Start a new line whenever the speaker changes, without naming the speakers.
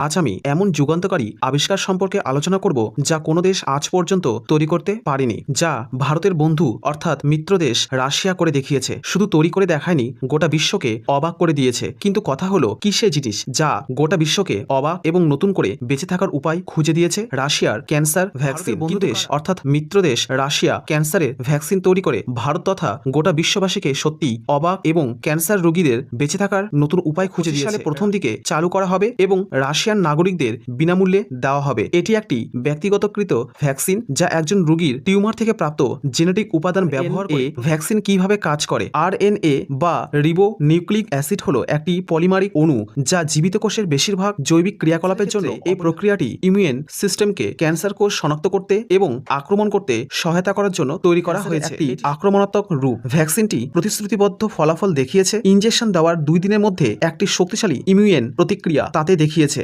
আজ আমি এমন যুগান্তকারী আবিষ্কার সম্পর্কে আলোচনা করব যা কোনো দেশ আজ পর্যন্ত তৈরি করতে পারেনি যা ভারতের বন্ধু অর্থাৎ মিত্র দেশ রাশিয়া করে দেখিয়েছে। শুধু তৈরি করে দেখায়নি গোটা বিশ্বকে অবাক করে দিয়েছে। কিন্তু কথা হলো কি সে জিনিস যা গোটা বিশ্বকে অবাক এবং নতুন করে বেঁচে থাকার উপায় খুঁজে দিয়েছে রাশিয়ার ক্যান্সার ভ্যাকসিন। বন্ধু দেশ অর্থাৎ মিত্র দেশ রাশিয়া ক্যান্সারের ভ্যাকসিন তৈরি করে ভারত তথা গোটা বিশ্ববাসীকে সত্যি অবাক এবং ক্যান্সার রোগীদের বেঁচে থাকার নতুন উপায় খুঁজে দিয়ে সালে প্রথম দিকে চালু করা হবে এবং রাশিয়ান নাগরিকদের বিনামূল্যে দেওয়া হবে। এটি একটি ব্যক্তিগতকৃত ভ্যাকসিন যা একজন রোগীর টিউমার থেকে প্রাপ্ত জেনেটিক উপাদান ব্যবহার করে ভ্যাকসিন কীভাবে কাজ করে। আর বা রিবো নিউক্লিক অ্যাসিড হলো একটি পলিমারিক অণু যা জীবিত কোষের বেশিরভাগ জৈবিক ক্রিয়াকলাপের জন্য এই প্রক্রিয়াটি ইমিউন সিস্টেমকে ক্যান্সার কোষ শনাক্ত করতে এবং আক্রমণ করতে সহায়তা করার জন্য তৈরি করা হয়েছে। একটি আক্রমণাত্মক রূপ। ভ্যাকসিনটি প্রতিশ্রুতিবদ্ধ ফলাফল দেখিয়েছে। ইনজেকশন দেওয়ার দুই দিনের মধ্যে একটি শক্তিশালী ইমিউন প্রতিক্রিয়া তাতে দেখিয়েছে।